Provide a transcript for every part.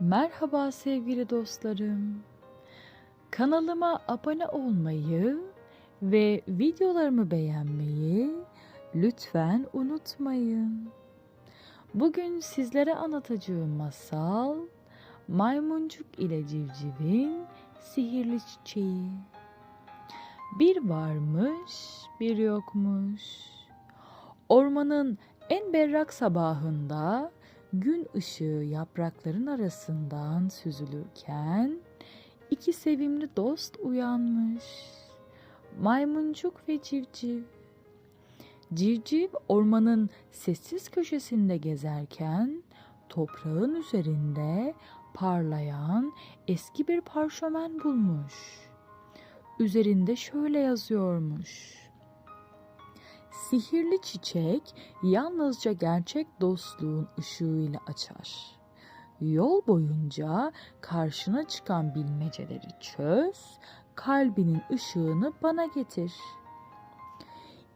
Merhaba sevgili dostlarım. Kanalıma abone olmayı ve videolarımı beğenmeyi lütfen unutmayın. Bugün sizlere anlatacağım masal Maymuncuk ile Civciv'in Sihirli Çiçeği. Bir varmış, bir yokmuş. Ormanın en berrak sabahında gün ışığı yaprakların arasından süzülürken iki sevimli dost uyanmış. Maymuncuk ve civciv. Civciv ormanın sessiz köşesinde gezerken toprağın üzerinde parlayan eski bir parşömen bulmuş. Üzerinde şöyle yazıyormuş. Sihirli çiçek yalnızca gerçek dostluğun ışığıyla açar. Yol boyunca karşına çıkan bilmeceleri çöz, kalbinin ışığını bana getir.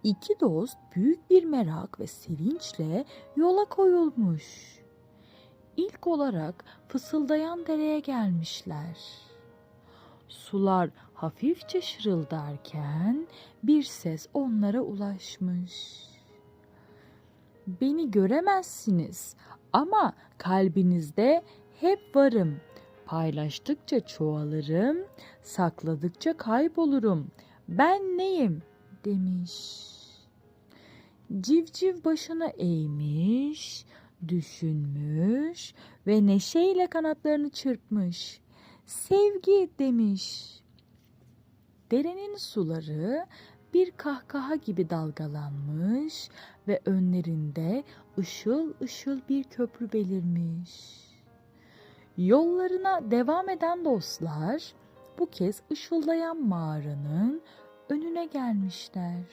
İki dost büyük bir merak ve sevinçle yola koyulmuş. İlk olarak fısıldayan dereye gelmişler. Sular hafifçe şırıldarken bir ses onlara ulaşmış. Beni göremezsiniz ama kalbinizde hep varım. Paylaştıkça çoğalırım, sakladıkça kaybolurum. Ben neyim? demiş. Civciv başını eğmiş, düşünmüş ve neşeyle kanatlarını çırpmış. Sevgi demiş. Derenin suları bir kahkaha gibi dalgalanmış ve önlerinde ışıl ışıl bir köprü belirmiş. Yollarına devam eden dostlar bu kez ışıldayan mağaranın önüne gelmişler.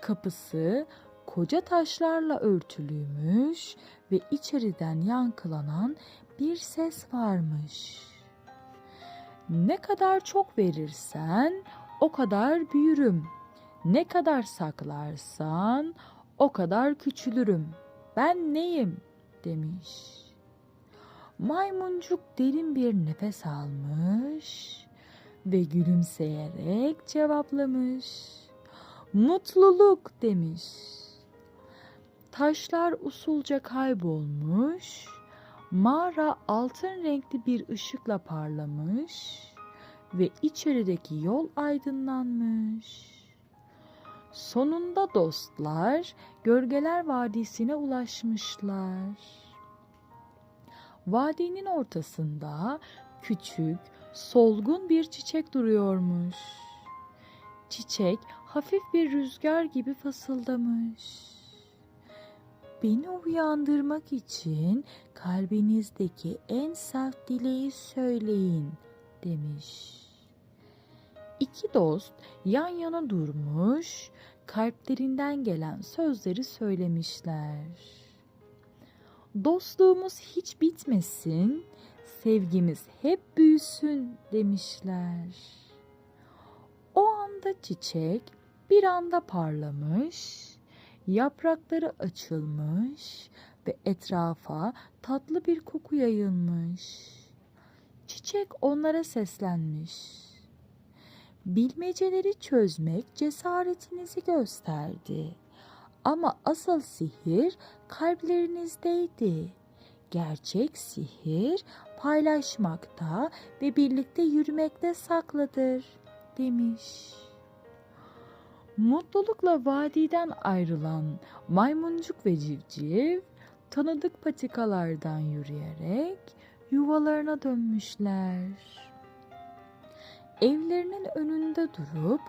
Kapısı koca taşlarla örtülüymüş ve içeriden yankılanan bir ses varmış. Ne kadar çok verirsen o kadar büyürüm. Ne kadar saklarsan o kadar küçülürüm. Ben neyim? demiş. Maymuncuk derin bir nefes almış ve gülümseyerek cevaplamış. Mutluluk demiş. Taşlar usulca kaybolmuş, mağara altın renkli bir ışıkla parlamış ve içerideki yol aydınlanmış. Sonunda dostlar Gölgeler Vadisi'ne ulaşmışlar. Vadinin ortasında küçük, solgun bir çiçek duruyormuş. Çiçek hafif bir rüzgar gibi fısıldamış. Beni uyandırmak için kalbinizdeki en saf dileği söyleyin demiş. İki dost yan yana durmuş, kalplerinden gelen sözleri söylemişler. Dostluğumuz hiç bitmesin, sevgimiz hep büyüsün demişler. O anda çiçek bir anda parlamış, yaprakları açılmış ve etrafa tatlı bir koku yayılmış. Çiçek onlara seslenmiş. Bilmeceleri çözmek cesaretinizi gösterdi. Ama asıl sihir kalplerinizdeydi. Gerçek sihir paylaşmakta ve birlikte yürümekte saklıdır demiş. Mutlulukla vadiden ayrılan maymuncuk ve civciv tanıdık patikalardan yürüyerek yuvalarına dönmüşler. Evlerinin önünde durup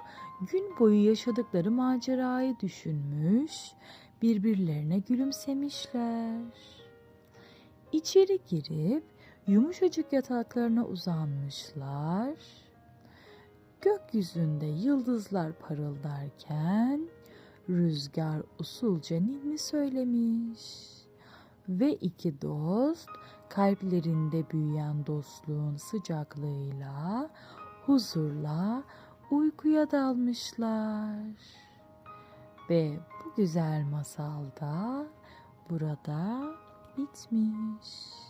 gün boyu yaşadıkları macerayı düşünmüş, birbirlerine gülümsemişler. İçeri girip yumuşacık yataklarına uzanmışlar. Gökyüzünde yıldızlar parıldarken rüzgar usulca ninni söylemiş ve iki dost kalplerinde büyüyen dostluğun sıcaklığıyla huzurla uykuya dalmışlar. Ve bu güzel masalda burada bitmiş.